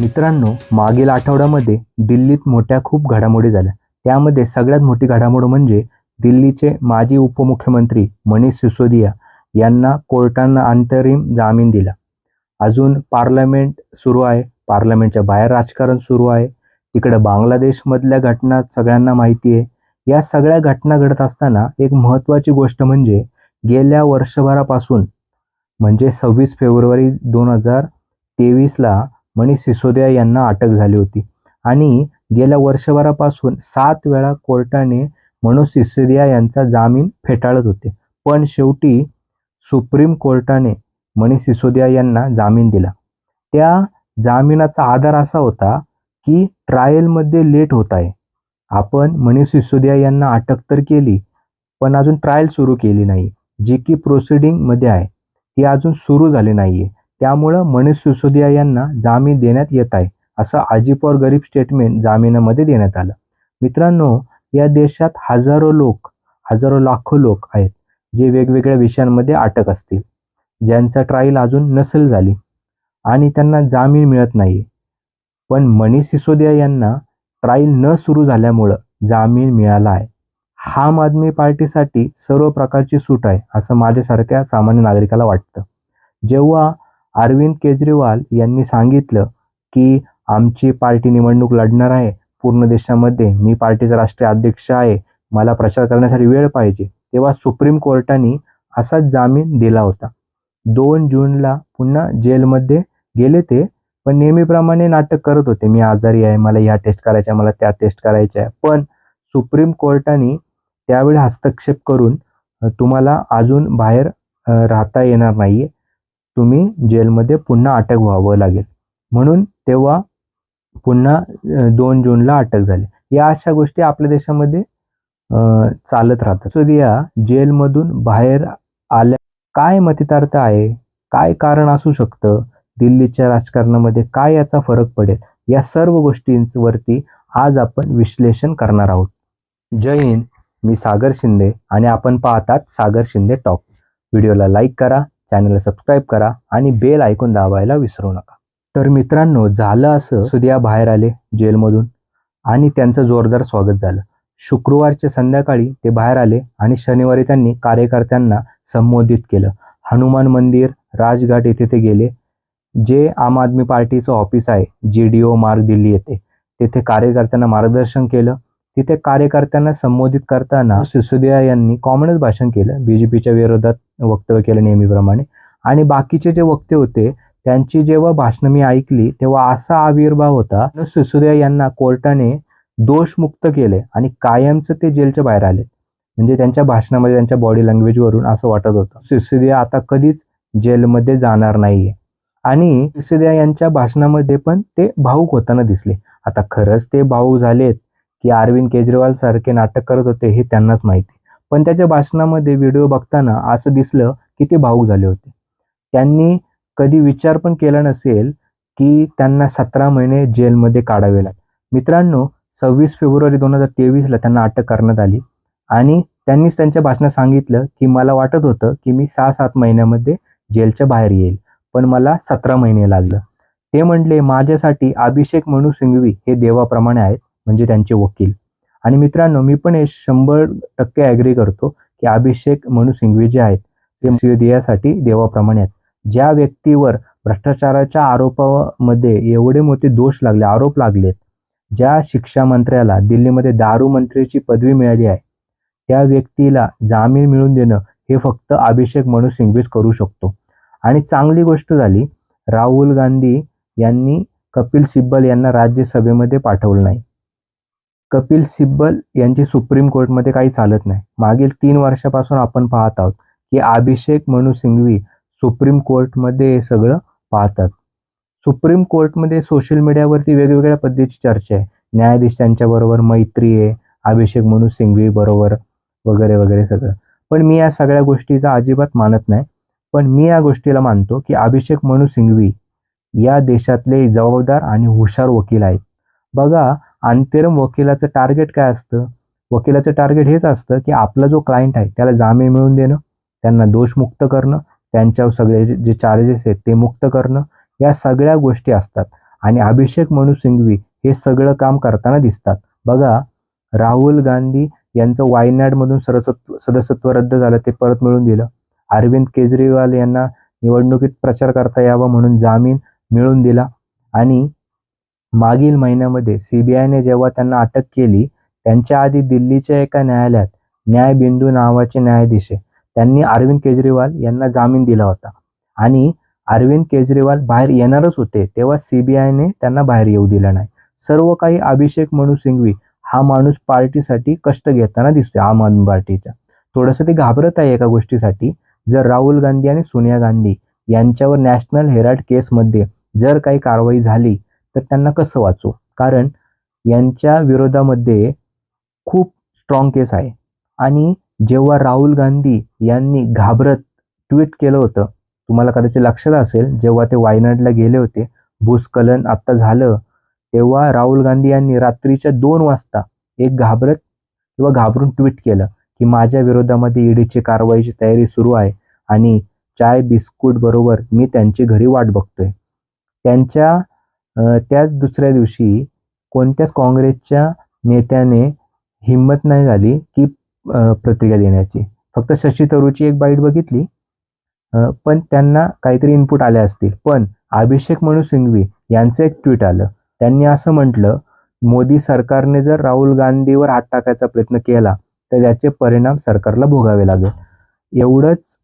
मित्रांनो मागील आठवड्यामध्ये दिल्लीत मोठ्या खूप घडामोडी झाल्या. त्यामध्ये सगळ्यात मोठी घडामोड म्हणजे दिल्लीचे माजी उपमुख्यमंत्री मनीष सिसोदिया यांना कोर्टानं अंतरिम जामीन दिला. अजून पार्लमेंट सुरू आहे. पार्लमेंटच्या बाहेर राजकारण सुरू आहे. तिकडं बांगलादेशमधल्या घटना सगळ्यांना माहिती आहे. या सगळ्या घटना घडत असताना एक महत्त्वाची गोष्ट म्हणजे गेल्या वर्षभरापासून म्हणजे सव्वीस फेब्रुवारी दोन हजार तेवीसला मनीष सिसोदिया यांना अटक झाली होती. आणि गेल्या वर्षभरापासून सात वेळा कोर्टाने मनोज सिसोदिया यांचा जामीन फेटाळत होते. पण शेवटी सुप्रीम कोर्टाने मनीष सिसोदिया यांना जामीन दिला. त्या जामिनाचा आधार असा होता की ट्रायलमध्ये लेट होत आहे. आपण मनीष सिसोदिया यांना अटक तर केली पण अजून ट्रायल सुरू केली नाही. जी की प्रोसिडिंगमध्ये आहे. ती अजून सुरू झाली नाही आहे त्यामुळं मनीष सिसोदिया यांना जामीन देण्यात येत आहे असं अजिप और गरीब स्टेटमेंट जामिनामध्ये देण्यात आलं. मित्रांनो या देशात हजारो लोक हजारो लाखो लोक आहेत जे वेगवेगळ्या विषयांमध्ये अटक असतील. ज्यांचा ट्रायल अजून नसेल झाली आणि त्यांना जामीन मिळत नाही पण मनीष सिसोदिया यांना ट्रायल न सुरू झाल्यामुळं जामीन मिळाला आहे. आम आदमी पार्टीसाठी सर्व प्रकारची सूट आहे असं माझ्यासारख्या सामान्य नागरिकाला वाटतं. जेव्हा अरविंद केजरीवाल यांनी सांगितलं की आमची पार्टी निवडणूक लढणार आहे. पूर्ण देशामध्ये मी पार्टीचा राष्ट्रीय अध्यक्ष आहे. मला प्रचार करण्यासाठी वेळ पाहिजे. तेव्हा सुप्रीम कोर्टाने असाच जामीन दिला होता. दोन जूनला पुन्हा जेलमध्ये गेले ते पण नेहमीप्रमाणे नाटक करत होते. मी आजारी आहे मला या टेस्ट करायच्या मला त्या टेस्ट करायच्या आहे. पण सुप्रीम कोर्टाने त्यावेळी हस्तक्षेप करून तुम्हाला अजून बाहेर राहता येणार नाही तुम्ही जेलमध्ये पुन्हा अटक व्हावं लागेल. म्हणून तेव्हा पुन्हा दोन जूनला अटक झाली. या अशा गोष्टी आपल्या देशामध्ये चालत राहतात. सुदिया जेलमधून बाहेर आल्या काय मतितार्थ आहे? काय कारण असू शकतं? दिल्लीच्या राजकारणामध्ये काय याचा फरक पडेल? या सर्व गोष्टींवरती आज आपण विश्लेषण करणार आहोत. जय हिंद मी सागर शिंदे आणि आपण पाहतात सागर शिंदे टॉक. व्हिडिओला लाईक करा चॅनलला सबस्क्राईब करा आणि बेल ऐकून दाबायला विसरू नका. तर मित्रांनो झालं असं सुद्या बाहेर आले जेलमधून आणि त्यांचं जोरदार स्वागत झालं. शुक्रवारच्या संध्याकाळी ते बाहेर आले आणि शनिवारी त्यांनी कार्यकर्त्यांना संबोधित केलं. हनुमान मंदिर राजघाट येथे ते गेले. जे आम आदमी पार्टीचं ऑफिस आहे जी डी ओ मार्ग दिल्ली येथे तेथे कार्यकर्त्यांना मार्गदर्शन केलं. तिथे कार्यकर्त्यांना संबोधित करताना सिसोदिया यांनी कॉमनच भाषण केलं. बीजेपीच्या विरोधात वक्तव्य केलं नेहमीप्रमाणे. आणि बाकीचे जे वक्ते होते त्यांची जेव्हा भाषणं मी ऐकली तेव्हा असा आविर्भाव होता सुसुद्या यांना कोर्टाने दोषमुक्त केले आणि कायमचं ते जेलच्या बाहेर आले. म्हणजे त्यांच्या भाषणामध्ये त्यांच्या बॉडी लँग्वेजवरून असं वाटत होतं. सुसुद्या आता कधीच जेलमध्ये जाणार नाहीये. आणि सुसुद्या यांच्या भाषणामध्ये पण ते भाऊक होताना दिसले. आता खरंच ते भाऊक झालेत की अरविंद केजरीवाल सारखे नाटक करत होते हे त्यांनाच माहिती. पण त्याच्या भाषणामध्ये व्हिडिओ बघताना असं दिसलं की ते भाऊक झाले होते. त्यांनी कधी विचार पण केला नसेल की त्यांना सतरा महिने जेलमध्ये काढावे लागेल. मित्रांनो सव्वीस फेब्रुवारी दोन हजार तेवीसला त्यांना अटक करण्यात आली आणि त्यांनीच त्यांच्या भाषणात सांगितलं की मला वाटत होतं की मी सहा सात महिन्यामध्ये जेलच्या बाहेर येईल पण मला सतरा महिने लागलं. ते म्हटले माझ्यासाठी अभिषेक मनू सिंघवी हे देवाप्रमाणे आहेत म्हणजे त्यांचे वकील. आणि मित्रांनो मी पण हे शंभर टक्के ॲग्री करतो की अभिषेक मनु सिंघवी जे आहेत ते सिंधियासाठी देवाप्रमाणे आहेत. ज्या व्यक्तीवर भ्रष्टाचाराच्या आरोपामध्ये एवढे मोठे दोष लागले आरोप लागलेत ज्या शिक्षा मंत्र्याला दिल्लीमध्ये दारू मंत्रीची पदवी मिळाली आहे त्या व्यक्तीला जामीन मिळवून देणं हे फक्त अभिषेक मनु सिंघवीच करू शकतो. आणि चांगली गोष्ट झाली राहुल गांधी यांनी कपिल सिब्बल यांना राज्यसभेमध्ये पाठवलं नाही. कपिल सिब्बल यांची सुप्रीम कोर्टमध्ये काही चालत नाही. मागील तीन वर्षापासून आपण पाहत आहोत की अभिषेक मनु सिंघवी सुप्रीम कोर्टमध्ये हे सगळं पाहतात. सुप्रीम कोर्टमध्ये सोशल मीडियावरती वेगवेगळ्या पद्धतीची चर्चा आहे. न्यायाधीश त्यांच्याबरोबर मैत्री आहे अभिषेक मनु सिंघवी बरोबर वगैरे वगैरे सगळं. पण मी या सगळ्या गोष्टीचा अजिबात मानत नाही. पण मी या गोष्टीला मानतो की अभिषेक मनु सिंघवी या देशातले जबाबदार आणि हुशार वकील आहेत. बघा अंतरिम वकिलाचं टार्गेट काय असतं? वकिलाचं टार्गेट हेच असतं की आपला जो क्लायंट आहे त्याला जामीन मिळवून देणं त्यांना दोषमुक्त करणं त्यांच्यावर सगळे जे- चार्जेस आहेत ते मुक्त करणं या सगळ्या गोष्टी असतात. आणि अभिषेक मनू सिंघवी हे सगळं काम करताना दिसतात. बघा राहुल गांधी यांचं वायनाडमधून सरस्वत सदस्यत्व रद्द झालं ते परत मिळून दिलं. अरविंद केजरीवाल यांना निवडणुकीत प्रचार करता यावा म्हणून जामीन मिळवून दिला. आणि मागील महिन्यामध्ये सीबीआयने जेव्हा त्यांना अटक केली त्यांच्या आधी दिल्लीच्या एका न्यायालयात न्यायबिंदू नावाचे न्यायाधीश त्यांनी अरविंद केजरीवाल यांना जामीन दिला होता. आणि अरविंद केजरीवाल बाहेर येणारच होते तेव्हा सीबीआयने त्यांना बाहेर येऊ दिलं नाही. सर्व काही अभिषेक मनू सिंघवी हा माणूस पार्टीसाठी कष्ट घेताना दिसतोय आम आदमी पार्टीच्या थोडंसं ते घाबरत आहे एका गोष्टीसाठी. जर राहुल गांधी आणि सोनिया गांधी यांच्यावर नॅशनल हेराल्ड केसमध्ये जर काही कारवाई झाली तर त्यांना कसं वाचू? कारण यांच्या विरोधामध्ये खूप स्ट्रॉंग केस आहे. आणि जेव्हा राहुल गांधी यांनी घाबरत ट्विट केलं होतं तुम्हाला कदाचित लक्षात असेल जेव्हा ते वायनाडला गेले होते भूस्खलन आत्ता झालं तेव्हा राहुल गांधी यांनी रात्रीच्या दोन वाजता एक घाबरत किंवा घाबरून ट्विट केलं की माझ्या विरोधामध्ये ईडीची कारवाईची तयारी सुरू आहे आणि चाय बिस्कुट बरोबर मी त्यांची घरी वाट बघतोय. त्यांच्या त्याच दुसऱ्या दिवशी कोणत्याच काँग्रेसच्या नेत्याने हिंमत नाही झाली की प्रतिक्रिया देण्याची. फक्त शशी तरूची एक बाईट बघितली. पण त्यांना काहीतरी इनपुट आले असतील. पण अभिषेक मनू सिंघवी यांचं एक ट्विट आलं. त्यांनी असं म्हटलं मोदी सरकारने जर राहुल गांधीवर हात टाकायचा प्रयत्न केला तर त्याचे परिणाम सरकारला भोगावे लागेल. एवढंच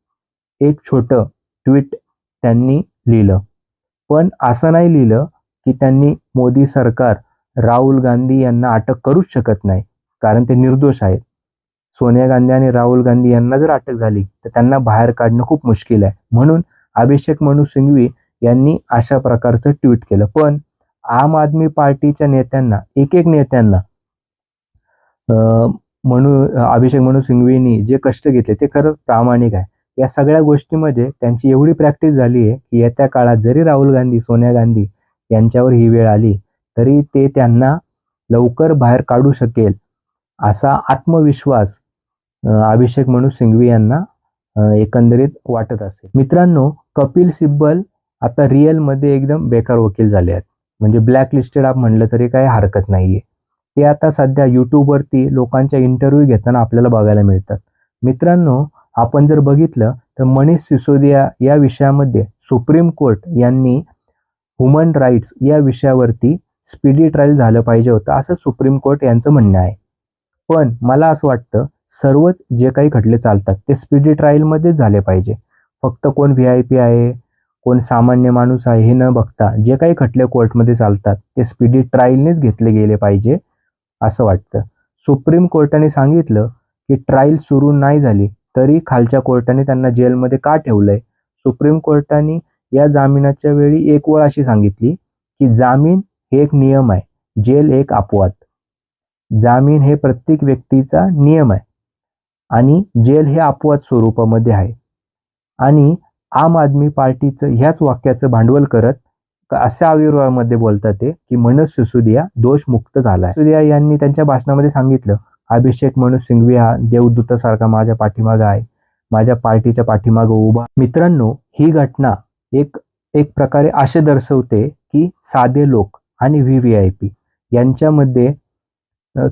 एक छोटं ट्विट त्यांनी लिहिलं. पण असं नाही लिहिलं की त्यांनी मोदी सरकार राहुल गांधी यांना अटक करूच शकत नाही कारण ते निर्दोष आहेत. सोनिया गांधी आणि राहुल गांधी यांना जर अटक झाली तर त्यांना बाहेर काढणं खूप मुश्किल आहे. म्हणून अभिषेक मनु सिंघवी यांनी अशा प्रकारचं ट्विट केलं. पण आम आदमी पार्टीच्या नेत्यांना एक एक नेत्यांना अं, अभिषेक मनु सिंघवींनी जे कष्ट घेतले ते खरंच प्रामाणिक आहे. या सगळ्या गोष्टीमध्ये त्यांची एवढी प्रॅक्टिस झाली आहे की येत्या काळात जरी राहुल गांधी सोनिया गांधी यांच्यावर ही वेळ आली तरी ते त्यांना लवकर बाहेर काढू शकेल असा आत्मविश्वास अभिषेक म्हणू सिंघवी यांना एकंदरीत वाटत असेल मित्रांनो कपिल सिब्बल आता रिअलमध्ये एकदम बेकार वकील झाले आहेत. म्हणजे ब्लॅक लिस्टेड आप म्हणलं तरी काही हरकत नाहीये. ते आता सध्या यूट्यूबवरती लोकांच्या इंटरव्ह्यू घेताना आपल्याला बघायला मिळतात. मित्रांनो आपण जर बघितलं तर मनीष सिसोदिया या विषयामध्ये सुप्रीम कोर्ट यांनी ह्युमन राईट्स या विषयावरती स्पीडी ट्रायल झालं पाहिजे होतं असं सुप्रीम कोर्ट यांचं म्हणणं आहे. पण मला असं वाटतं सर्वच जे काही खटले चालतात ते स्पीडी ट्रायलमध्येच झाले पाहिजे. फक्त कोण व्ही आय पी आहे कोण सामान्य माणूस आहे हे न बघता जे काही खटले कोर्टमध्ये चालतात ते स्पीडी ट्रायलनेच घेतले गेले पाहिजे असं वाटतं. सुप्रीम कोर्टाने सांगितलं की ट्रायल सुरू नाही झाली तरी खालच्या कोर्टाने त्यांना जेलमध्ये का ठेवलंय? सुप्रीम कोर्टाने या जामिनाच्या वेळी एक ओळ अशी सांगितली की जामीन हे एक नियम आहे जेल एक अपवाद. जामीन हे प्रत्येक व्यक्तीचा नियम आहे आणि जेल हे अपवाद स्वरूपामध्ये आहे. आणि आम आदमी पार्टीचं ह्याच वाक्याचं भांडवल करत अशा आविर्भावामध्ये बोलतात ते की मनोज सिसोदिया दोषमुक्त झाला आहे. सिसोदिया यांनी त्यांच्या भाषणामध्ये सांगितलं अभिषेक मनोज सिंघवी हा देवदूतासारखा माझ्या पाठीमागं आहे माझ्या पार्टीच्या पाठीमागं उभा. मित्रांनो ही घटना एक एक प्रकारे असे दर्शवते की साधे लोक आणि व्ही व्ही आय पी यांच्यामध्ये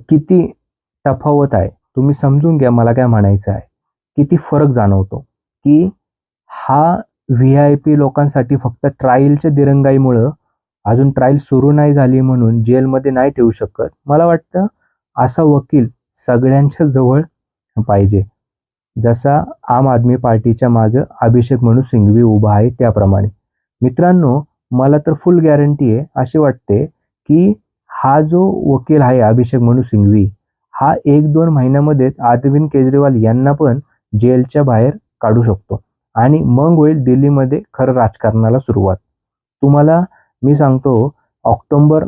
किती तफावत आहे. तुम्ही समजून घ्या मला काय म्हणायचं आहे. किती फरक जाणवतो की हा व्ही आय पी लोकांसाठी फक्त ट्रायलच्या दिरंगाईमुळं अजून ट्रायल सुरू नाही झाली म्हणून जेलमध्ये नाही ठेवू शकत. मला वाटतं असा वकील सगळ्यांच्या जवळ पाहिजे. जसा आम आदमी पार्टीच्या मागे अभिषेक म्हणून सिंघवी उभा आहे त्याप्रमाणे. मित्रांनो मला तर फुल गॅरंटी आहे असे वाटते की हा जो वकील आहे अभिषेक म्हणू सिंघवी हा एक दोन महिन्यामध्येच अरविंद केजरीवाल यांना पण जेलच्या बाहेर काढू शकतो. आणि मग होईल दिल्लीमध्ये खरं राजकारणाला सुरुवात. तुम्हाला मी सांगतो ऑक्टोबर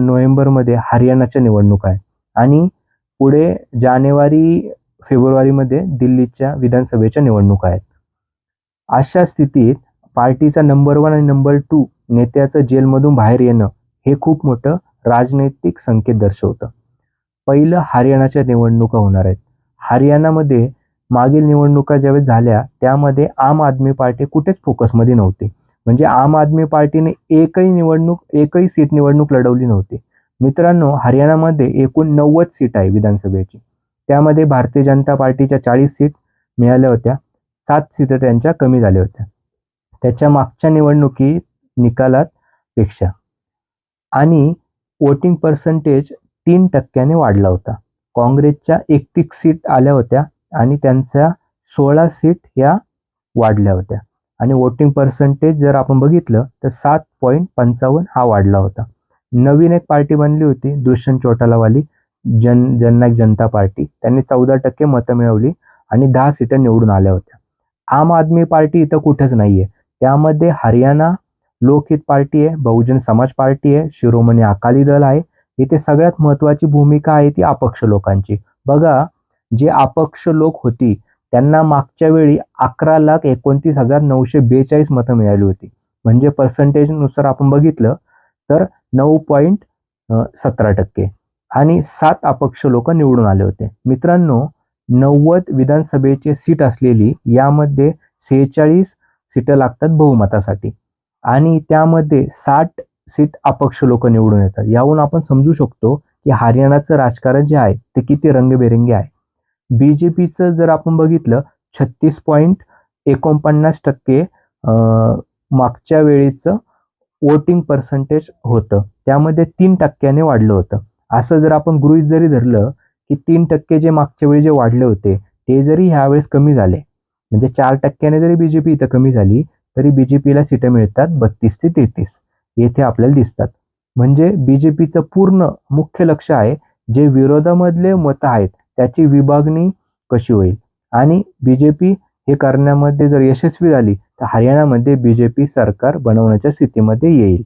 नोव्हेंबरमध्ये हरियाणाच्या निवडणूक आहे. आणि पुढे जानेवारी फेब्रुवारीमध्ये दिल्लीच्या विधानसभेच्या निवडणुका आहेत. अशा स्थितीत पार्टीचा नंबर वन आणि नंबर टू नेत्याचं जेलमधून बाहेर येणं हे खूप मोठं राजनैतिक संकेत दर्शवतं. पहिलं हरियाणाच्या निवडणुका होणार आहेत. हरियाणामध्ये मागील निवडणुका ज्यावेळेस झाल्या त्यामध्ये आम आदमी पार्टी कुठेच फोकसमध्ये नव्हती. म्हणजे आम आदमी पार्टीने एकही निवडणूक एकही सीट निवडणूक लढवली नव्हती. मित्रांनो हरियाणामध्ये एकूण नव्वद सीट आहे विधानसभेची. त्यामध्ये भारतीय जनता पार्टीच्या चाळीस सीट मिळाल्या होत्या. सात सीट त्यांच्या कमी झाल्या होत्या. त्याच्या मागच्या निवडणुकी निकालात पेक्षा आणि वोटिंग पर्सेंटेज तीन टक्क्याने वाढला होता. काँग्रेसच्या एकतीस सीट आल्या होत्या आणि त्यांच्या सोळा सीट या वाढल्या होत्या. आणि वोटिंग पर्सेंटेज जर आपण बघितलं तर सात पॉईंट पंचावन्न हा वाढला होता. नवीन एक पार्टी बनली होती दुष्यंत चौटालावाली. जन जननायक जनता पार्टी. त्यांनी चौदा टक्के मतं मिळवली आणि दहा सीटं निवडून आल्या होत्या. आम आदमी पार्टी इथं कुठंच नाहीये. त्यामध्ये हरियाणा लोकहित पार्टी आहे बहुजन समाज पार्टी आहे शिरोमणी अकाली दल आहे. इथे सगळ्यात महत्वाची भूमिका आहे ती अपक्ष लोकांची. बघा जे अपक्ष लोक होती त्यांना मागच्या वेळी अकरा लाख एकोणतीस हजार नऊशे बेचाळीस मतं मिळाली होती. म्हणजे पर्सेंटेजनुसार आपण बघितलं तर नऊ पॉईंट सतरा टक्के. आणि सात अपक्ष लोक निवडून आले होते. मित्रांनो नव्वद विधानसभेचे सीट असलेली यामध्ये सेहेचाळीस सीटं लागतात बहुमतासाठी. आणि त्यामध्ये साठ सीट अपक्ष लोक निवडून येतात. याहून आपण समजू शकतो की हरियाणाचं राजकारण जे आहे ते किती रंगबेरंगी आहे. बी जे पीचं जर आपण बघितलं छत्तीस पॉईंट एकोणपन्नास टक्के मागच्या वेळीचं वोटिंग पर्सेंटेज होतं. त्यामध्ये तीन टक्क्याने वाढलं होतं. असं जर आपण गृहित जरी धरलं की तीन टक्के जे मागच्या वेळी जे वाढले होते ते जरी ह्यावेळेस कमी झाले म्हणजे चार टक्क्याने जरी बीजेपी इथं कमी झाली तरी बीजेपीला सीटं मिळतात बत्तीस ते तेहतीस येथे आपल्याला दिसतात. म्हणजे बीजेपीचं पूर्ण मुख्य लक्ष आहे जे विरोधामधले मतं आहेत त्याची विभागणी कशी होईल? आणि बीजेपी हे करण्यामध्ये जर यशस्वी झाली तर हरियाणामध्ये बीजेपी सरकार बनवण्याच्या स्थितीमध्ये येईल.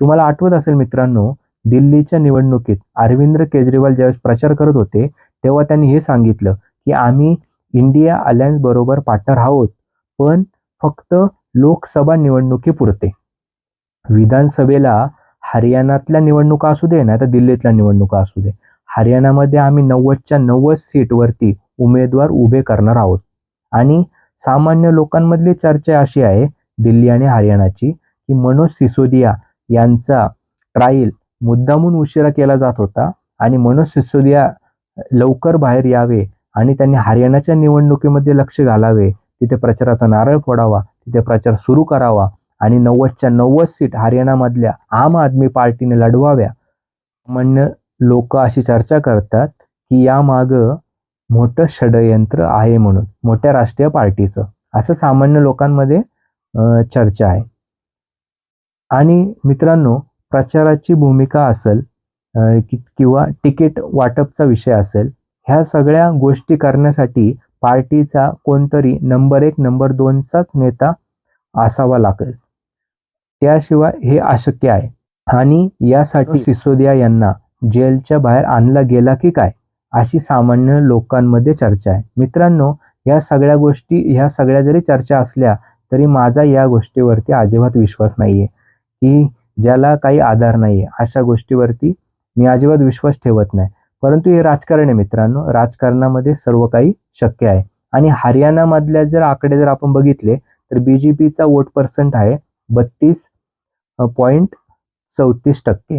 तुम्हाला आठवत असेल मित्रांनो दिल्लीच्या निवडणुकीत अरविंद केजरीवाल ज्यावेळेस प्रचार करत होते तेव्हा त्यांनी हे सांगितलं की आम्ही इंडिया अलायन्स बरोबर पार्टनर आहोत पण फक्त लोकसभा निवडणुकीपुरते. विधानसभेला हरियाणातल्या निवडणुका असू दे नाही तर दिल्लीतल्या निवडणुका असू दे. हरियाणामध्ये आम्ही नव्वदच्या नव्वद सीटवरती उमेदवार उभे करणार आहोत. आणि सामान्य लोकांमधली चर्चा अशी आहे दिल्ली आणि हरियाणाची की मनोज सिसोदिया यांचा ट्रायल मुद्दामून उशिरा केला जात होता आणि मनोज सिसोदिया लवकर बाहेर यावे आणि त्यांनी हरियाणाच्या निवडणुकीमध्ये लक्ष घालावे. तिथे प्रचाराचा नारळ फोडावा तिथे प्रचार सुरू करावा आणि नव्वदच्या नव्वद सीट हरियाणामधल्या आम आदमी पार्टीने लढवाव्या. म्हणणं लोक अशी चर्चा करतात की यामागं मोठं षडयंत्र आहे म्हणून मोठ्या राष्ट्रीय पार्टीचं. असं सामान्य लोकांमध्ये चर्चा आहे. आणि मित्रांनो प्रचाराची भूमिका असेल किंवा तिकीट वाटपचा विषय असेल ह्या सगळ्या गोष्टी करण्यासाठी पार्टीचा कोणतरी नंबर एक नंबर दोनचाच नेता असावा लागेल. त्याशिवाय हे अशक्य आहे. आणि यासाठी सिसोदिया यांना जेलच्या बाहेर आणला गेला की काय? अशी सामान्य लोकांमध्ये चर्चा आहे. मित्रांनो या सगळ्या गोष्टी ह्या सगळ्या जरी चर्चा असल्या तरी माझा या गोष्टीवरती अजिबात विश्वास नाहीये. की ज्याला काही आधार नाहीये अशा गोष्टीवरती मी अजिबात विश्वास ठेवत नाही. परंतु हे राजकारण आहे मित्रांनो. राजकारणामध्ये सर्व काही शक्य आहे. आणि हरियाणामधल्या जर आकडे जर आपण बघितले तर बी जे पीचा वोट पर्सेंट आहे बत्तीस पॉईंट चौतीस टक्के.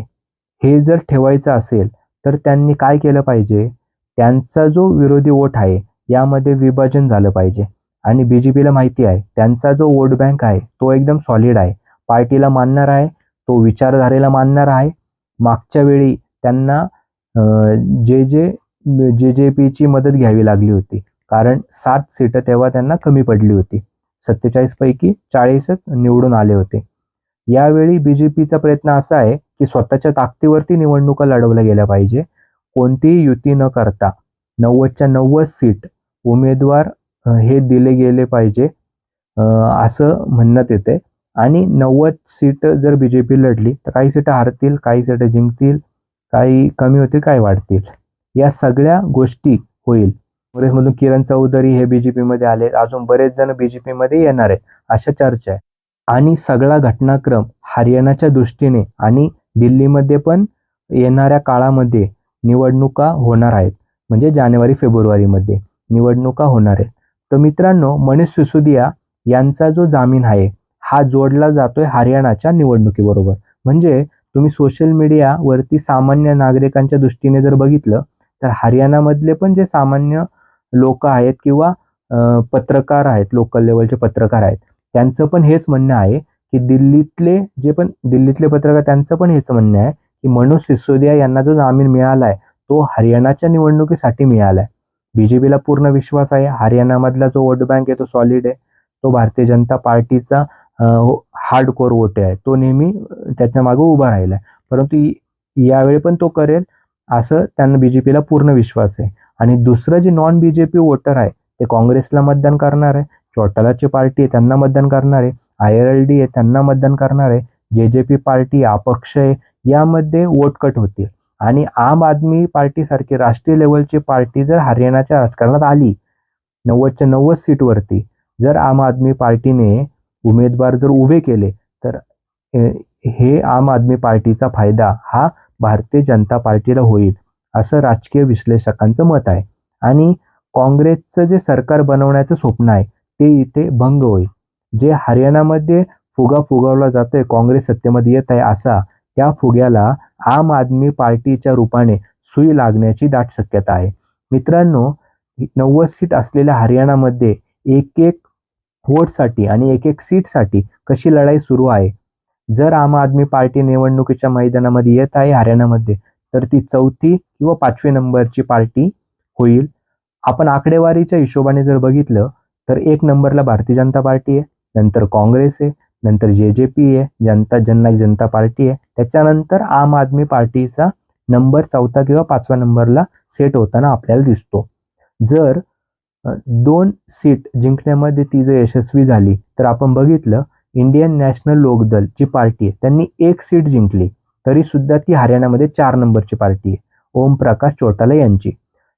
हे जर ठेवायचं असेल तर त्यांनी काय केलं पाहिजे? त्यांचा जो विरोधी वोट आहे यामध्ये विभाजन झालं पाहिजे. आणि बी जे पीला माहिती आहे त्यांचा जो वोट बँक आहे तो एकदम सॉलिड आहे. पार्टीला मानणार आहे तो विचारधारेला मानणार आहे. मागच्या वेळी त्यांना जे जे जे जे पीची मदत घ्यावी लागली होती. कारण सात सीटं तेव्हा त्यांना कमी पडली होती. सत्तेचाळीसपैकी चाळीसच निवडून आले होते. यावेळी बीजेपीचा प्रयत्न असा आहे की स्वतःच्या ताकदीवरती निवडणुका लढवल्या गेल्या पाहिजे. कोणतीही युती न करता नव्वदच्या नव्वद सीट उमेदवार हे दिले गेले पाहिजे असं म्हणण्यात येते आणि नव्वद सीट जर बी जे पी लढली तर काही सीटं हारतील काही सीटं जिंकतील काही कमी होतील काही वाढतील. या सगळ्या गोष्टी होईल. काँग्रेसमधून किरण चौधरी हे बी जे पीमध्ये आले. अजून बरेच जण बी जे पीमध्ये येणार आहेत अशा चर्चा आहे. आणि सगळा घटनाक्रम हरियाणाच्या दृष्टीने आणि दिल्लीमध्ये पण येणाऱ्या काळामध्ये निवडणुका होणार आहेत. म्हणजे जानेवारी फेब्रुवारीमध्ये निवडणुका होणार आहेत. तर मित्रांनो मनीष सिसोदिया यांचा जो जामीन आहे हा जोडला जातोय हरियाणाच्या निवडणुकीबरोबर. म्हणजे तुम्ही सोशल मीडियावरती सामान्य नागरिकांच्या दृष्टीने जर बघितलं तर हरियाणामधले पण जे सामान्य लोक आहेत किंवा पत्रकार आहेत लोकल लेवलचे पत्रकार आहेत त्यांचं पण हेच म्हणणं आहे की दिल्लीतले जे पण दिल्लीतले पत्रकार त्यांचं पण हेच म्हणणं आहे की मनोज सिसोदिया यांना जो जामीन मिळाला आहे तो हरियाणाच्या निवडणुकीसाठी मिळाला आहे बीजेपीला पूर्ण विश्वास आहे हरियाणामधला जो वोट बँक आहे तो सॉलिड आहे. तो भारतीय जनता पार्टीचा हार्ड हो, कोर आहे. तो नेहमी त्याच्यामागे उभा राहिला आहे. परंतु यावेळी पण तो करेल असं त्यांना बी जे पीला पूर्ण विश्वास आहे. आणि दुसरं जे नॉन बीजेपी वोटर आहे ते काँग्रेसला मतदान करणार आहे. चौटालाची पार्टी आहे त्यांना मतदान करणार आहे. आय आर एल डी आहे त्यांना मतदान करणार आहे. जे जे पी पार्टी अपक्ष आहे यामध्ये वोटकट होतील. आणि आम आदमी पार्टीसारखी राष्ट्रीय लेवलची पार्टी जर हरियाणाच्या राजकारणात आली नव्वदच्या नव्वद सीटवरती जर आम आदमी पार्टीने उमेदवार जर उभे केले तर हे आम आदमी पार्टीचा फायदा हा भारतीय जनता पार्टीला होईल असं राजकीय विश्लेषकांचं मत आहे. आणि काँग्रेसचं जे सरकार बनवण्याचं स्वप्न आहे ते इथे भंग होईल. जे हरियाणामध्ये फुगा फुगवला जातोय काँग्रेस सत्तेमध्ये येत आहे असा त्या फुग्याला आम आदमी पार्टीच्या रूपाने सुई लागण्याची दाट शक्यता आहे. मित्रांनो नव्वद सीट असलेल्या हरियाणामध्ये एक एक वोटसाठी आणि एक एक सीटसाठी कशी लढाई सुरू आहे? जर आम आदमी पार्टी निवडणुकीच्या मैदानामध्ये येत आहे हरियाणामध्ये तर ती चौथी किंवा पाचवी नंबरची पार्टी होईल. आपण आकडेवारीच्या हिशोबाने जर बघितलं तर एक नंबरला भारतीय जनता पार्टी आहे नंतर काँग्रेस आहे नंतर जे जे पी आहे जनता जननायक जनता पार्टी आहे. त्याच्यानंतर आम आदमी पार्टीचा नंबर चौथा किंवा पाचव्या नंबरला सेट होताना आपल्याला दिसतो. जर दोन सीट जिंकण्यामध्ये ती जर यशस्वी झाली तर आपण बघितलं इंडियन नॅशनल लोकदल जी पार्टी आहे त्यांनी एक सीट जिंकली तरी सुद्धा ती हरियाणामध्ये चार नंबरची पार्टी आहे ओम प्रकाश चोटाला यांची.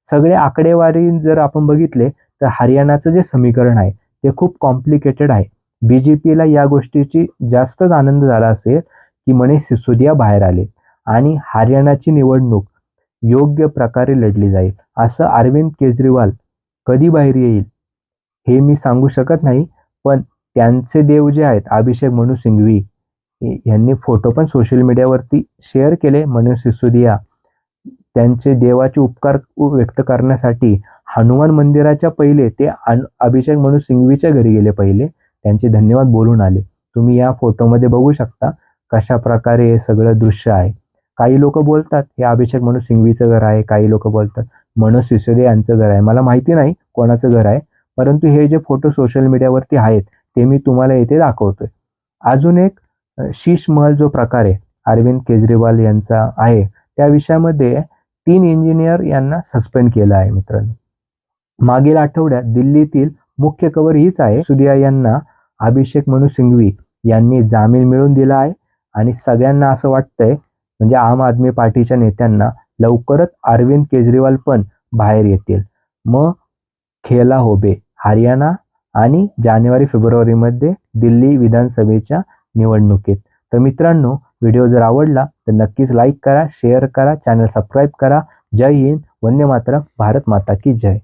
सगळे आकडेवारी जर आपण बघितले तर हरियाणाचं जे समीकरण आहे ते खूप कॉम्प्लिकेटेड आहे. बी जे पीला या गोष्टीची जास्तच आनंद झाला असेल की म्हणे सिसोदिया बाहेर आले आणि हरियाणाची निवडणूक योग्य प्रकारे लढली जाईल असं अरविंद केजरीवाल कधी बाहेर येईल? हे मी सांगू शकत नाही पण त्यांचे देव जे आहेत अभिषेक मनु सिंघवी यांनी फोटो पण सोशल मीडियावरती शेअर केले. मनोज सिसोदिया त्यांचे देवाचे उपकार व्यक्त करण्यासाठी हनुमान मंदिराच्या पहिले ते अन- अभिषेक मनु सिंघवीच्या घरी गेले पहिले. त्यांचे धन्यवाद बोलून आले. तुम्ही या फोटोमध्ये बघू शकता कशा प्रकारे हे सगळं दृश्य आहे. काही लोक बोलतात हे अभिषेक मनु सिंघवीचं घर आहे. काही लोक बोलतात मनोज सिसोदे यांचं घर आहे. मला माहिती नाही कोणाचं घर आहे परंतु हे जे फोटो सोशल मीडियावरती आहेत ते मी तुम्हाला येथे दाखवतोय. अजून एक शीश महल जो प्रकार आहे अरविंद केजरीवाल यांचा आहे त्या विषयामध्ये तीन इंजिनियर यांना सस्पेंड केलं आहे मित्रांनो. मागील आठवड्यात दिल्लीतील मुख्य कवर हीच आहे. सुदिया यांना अभिषेक मनु सिंघवी यांनी जामीन मिळवून दिला आहे. आणि सगळ्यांना असं वाटतंय म्हणजे आम आदमी पार्टीच्या नेत्यांना लवकरच अरविंद केजरीवाल पण बाहेर येतील. मग खेला होबे हरियाणा आणि जानेवारी फेब्रुवारीमध्ये दिल्ली विधानसभेच्या निवडणुकीत. तर मित्रांनो व्हिडिओ जर आवडला तर नक्कीच लाईक करा शेअर करा चॅनल सबस्क्राईब करा. जय हिंद वंदे मातरम भारत माता की जय.